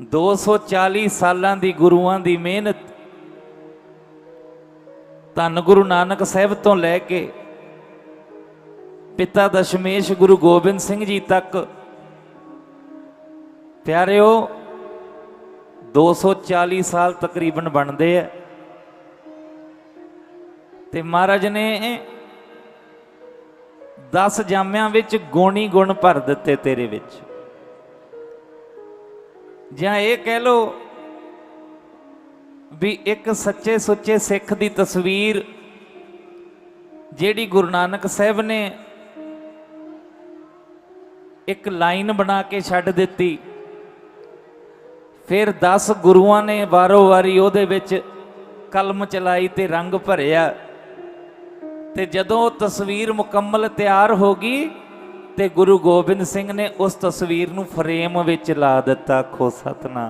240 ਸਾਲਾਂ ਦੀ ਗੁਰੂਆਂ ਦੀ ਮਿਹਨਤ ਧੰਨ ਗੁਰੂ ਨਾਨਕ ਸਾਹਿਬ ਤੋਂ ਲੈ ਕੇ ਪਿਤਾ ਦਸ਼ਮੇਸ਼ ਗੁਰੂ ਗੋਬਿੰਦ ਸਿੰਘ ਜੀ ਤੱਕ। ਪਿਆਰਿਓ 240 ਸਾਲ ਤਕਰੀਬਨ ਬਣਦੇ ਆ। ਤੇ ਮਹਾਰਾਜ ਨੇ 10 ਜਾਮਿਆਂ ਵਿੱਚ ਗੁਣੀ ਗੁਣ ਭਰ ਦਿੱਤੇ ਤੇਰੇ ਵਿੱਚ। ਜਾਂ ਇਹ ਕਹਿ ਲਓ ਵੀ ਇੱਕ ਸੱਚੇ ਸੁੱਚੇ ਸਿੱਖ ਦੀ ਤਸਵੀਰ ਜਿਹੜੀ ਗੁਰੂ ਨਾਨਕ ਸਾਹਿਬ ਨੇ ਇੱਕ ਲਾਈਨ ਬਣਾ ਕੇ ਛੱਡ ਦਿੱਤੀ, ਫਿਰ 10 ਗੁਰੂਆਂ ਨੇ ਵਾਰੋ ਵਾਰੀ ਉਹਦੇ ਵਿੱਚ ਕਲਮ ਚਲਾਈ ਤੇ ਰੰਗ ਭਰਿਆ ਤੇ ਜਦੋਂ ਉਹ ਤਸਵੀਰ ਮੁਕੰਮਲ ਤਿਆਰ ਹੋ ਗਈ ਤੇ ਗੁਰੂ ਗੋਬਿੰਦ ਸਿੰਘ ਨੇ ਉਸ ਤਸਵੀਰ ਨੂੰ ਫਰੇਮ ਵਿੱਚ ਲਾ ਦਿੱਤਾ ਖੋ ਸਤਨਾ